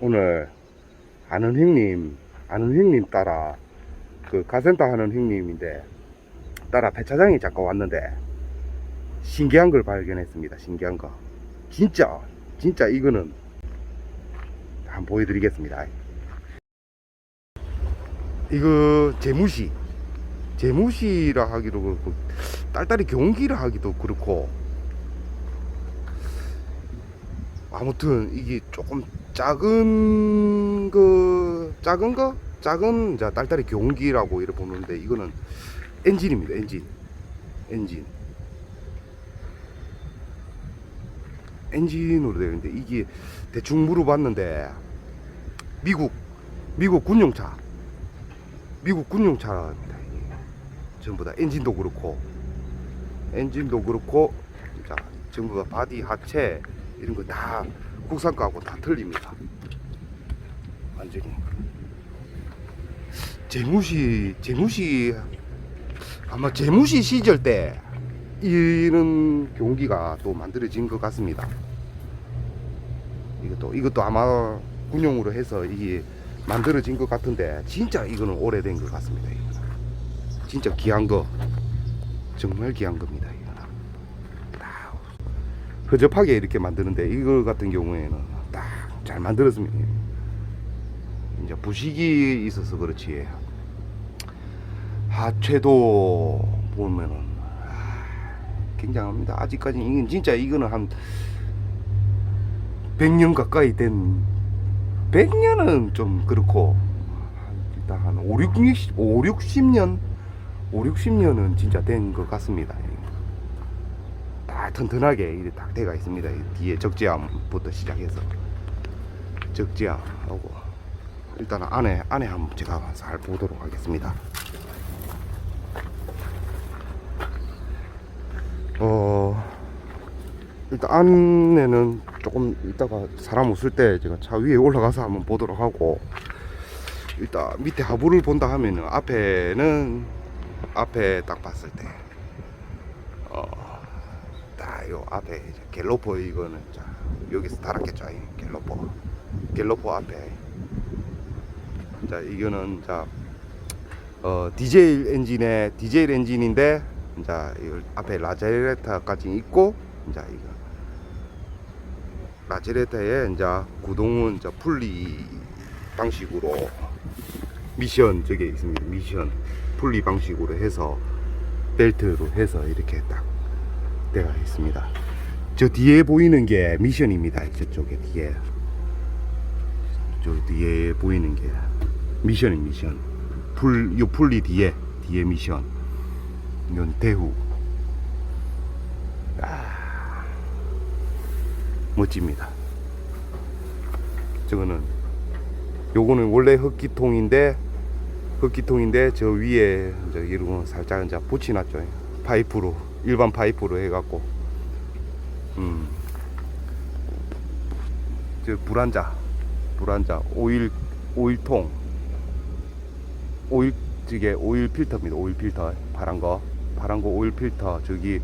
오늘 아는 형님, 아는 형님 따라 그 가센터 하는 형님인데 따라 배차장이 잠깐 왔는데 신기한 걸 발견했습니다. 신기한 거. 진짜, 진짜 이거는 한번 보여드리겠습니다. 이거 재무시, 재무시라 하기도 그렇고 딸딸이 경기라 하기도 그렇고 아무튼 이게 조금 작은 그 작은 거? 작은 자 딸딸이 경기라고 이렇게 보는데 이거는 엔진입니다 엔진. 엔진. 엔진으로 되어 있는데 이게 대충 물어봤는데 미국 미국 군용차. 미국 군용차입니다 이게. 전부 다 엔진도 그렇고. 엔진도 그렇고 자 전부 다 바디 하체 이런 거 다 국산 거하고 다 틀립니다. 완전히 재무시 재무시 아마 재무시 시절 때 이런 경기가 또 만들어진 것 같습니다. 이것도 이것도 아마 군용으로 해서 이게 만들어진 것 같은데 진짜 이거는 오래된 것 같습니다. 진짜 귀한 거. 정말 귀한 겁니다 허접하게 이렇게 만드는데 이거 같은 경우에는 딱 잘 만들었습니다. 이제 부식이 있어서 그렇지. 하체도 보면은 아, 굉장합니다. 아직까지 이건 진짜 이거는 한 100년 가까이 된 100년은 좀 그렇고 일단 한 5, 6, 60, 5, 60년 5, 60년은 진짜 된 것 같습니다 다 튼튼하게 딱 돼가 있습니다. 이 뒤에 적재함부터 시작해서 적재함하고 일단 안에 안에 한번 제가 잘 보도록 하겠습니다. 어 일단 안에는 조금 이따가 사람 없을 때 제가 차 위에 올라가서 한번 보도록 하고 일단 밑에 하부를 본다 하면은 앞에는 앞에 딱 봤을 때 어, 딱 요 앞에. 갤로퍼 이거는 자 여기서 달았겠죠 이 갤로퍼. 갤로퍼 앞에. 자 이거는 자 어, 디젤 엔진의 디젤 엔진인데 자 앞에 라제레타까지 있고 자 이거. 라제레타에 이제 구동은 이제 분리 방식으로 미션 저게 있습니다. 미션. 분리 방식으로 해서 벨트로 해서 이렇게 딱 되어 있습니다. 저 뒤에 보이는 게 미션입니다. 저쪽에 뒤에. 저 뒤에 보이는 게 미션이 미션. 풀, 요 풀리 뒤에 뒤에 미션. 이건 대후. 아, 멋집니다. 저거는 요거는 원래 흡기통인데 흡기통인데 저 위에 이제 이런 거 살짝 이제 붙여놨죠. 파이프로 일반 파이프로 해갖고. 음. 저 불안자 불안자 오일 오일통. 오일 저게 오일 필터입니다. 오일 필터. 파란 거. 파란 거 오일 필터. 저기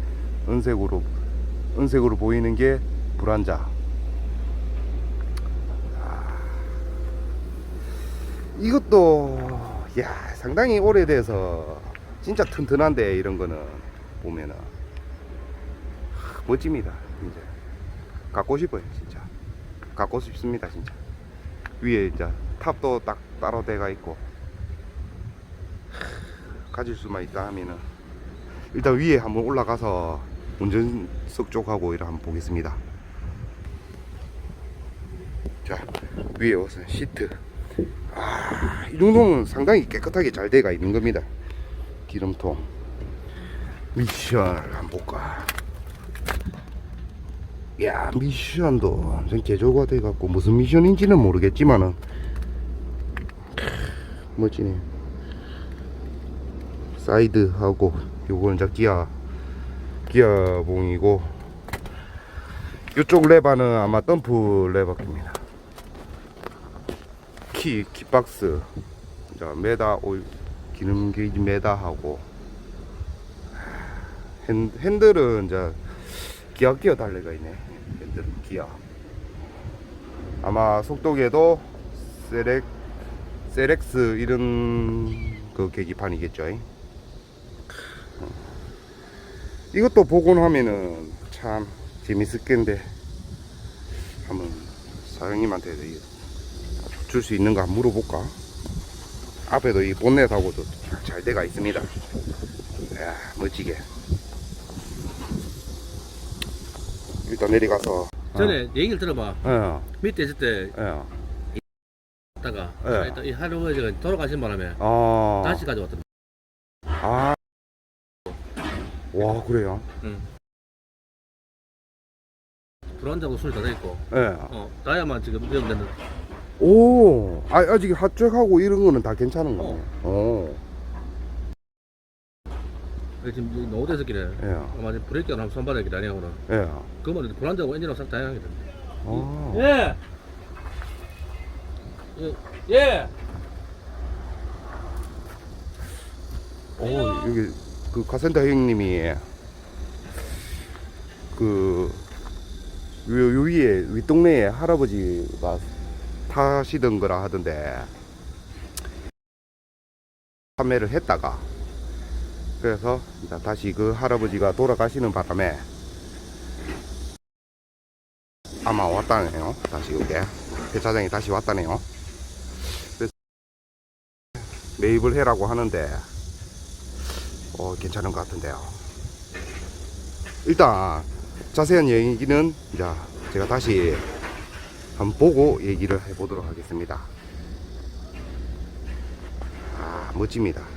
은색으로 은색으로 보이는 게 불안자. 아, 이것도 야 상당히 오래돼서 진짜 튼튼한데 이런 거는 보면은 하, 멋집니다 진짜 갖고 싶어요 진짜. 갖고 싶습니다 진짜. 위에 이제 탑도 딱 따로 돼가 있고. 하, 가질 수만 있다 하면은 일단 위에 한번 올라가서 운전석 쪽하고 이를 한번 보겠습니다. 자 위에 우선 시트. 아, 이 정도면 상당히 깨끗하게 잘 돼가 있는 겁니다. 기름통. 미션 한번 볼까. 야, 미션도 완전 개조가 돼갖고 무슨 미션인지는 모르겠지만은 크, 멋지네. 사이드하고 요거는 이제 기아 기아봉이고 요쪽 레바는 아마 덤프 레바입니다. 키, 키박스, 자, 메다 오일, 기름 게이지 메다하고, 핸, 핸들 은 이제 기아 기어 달래가 있네. 핸들은 기아. 아마 속도계도 세렉 세렉스 이런 그 계기판이겠죠. 어. 이것도 복원하면은 참 재밌을 겠는데 한번 사장님한테 줄 수 있는가 물어볼까? 앞에도 이 본넷하고도 잘 돼가 있습니다. 이야, 멋지게. 일단 내려가서. 전에 얘기를 들어봐. 어, 밑에 있을 때 예, 있다가 예. 이 할아버지가 돌아가신 바람에 어. 다시 가져왔던. 아. 와, 그래요? 응. 불안자고 술이 다 있고. 예. 어 나야만 지금 이런 데는 오, 아, 아직 핫잭하고 이런 거는 다 괜찮은 거네. 어. 지금 여기 노후대서 길에 예, 아마 지금 브레이크가 나면 손바닥에 길이 아니야구나. 예. 그거만 불안자고 엔진하고 싹 다양하게 돼. 아. 예. 예. 예. 오, 여기 그 카센터 형님이 그 요, 요 위에 윗동네에 할아버지가 타시던 거라 하던데 판매를 했다가 그래서 다시 그 할아버지가 돌아가시는 바람에 아마 왔다네요. 다시 이게 배차장이 다시 왔다네요. 매입을 해라고 하는데 어, 괜찮은 것 같은데요. 일단 자세한 얘기는 이제 제가 다시 한번 보고 얘기를 해보도록 하겠습니다. 아 멋집니다.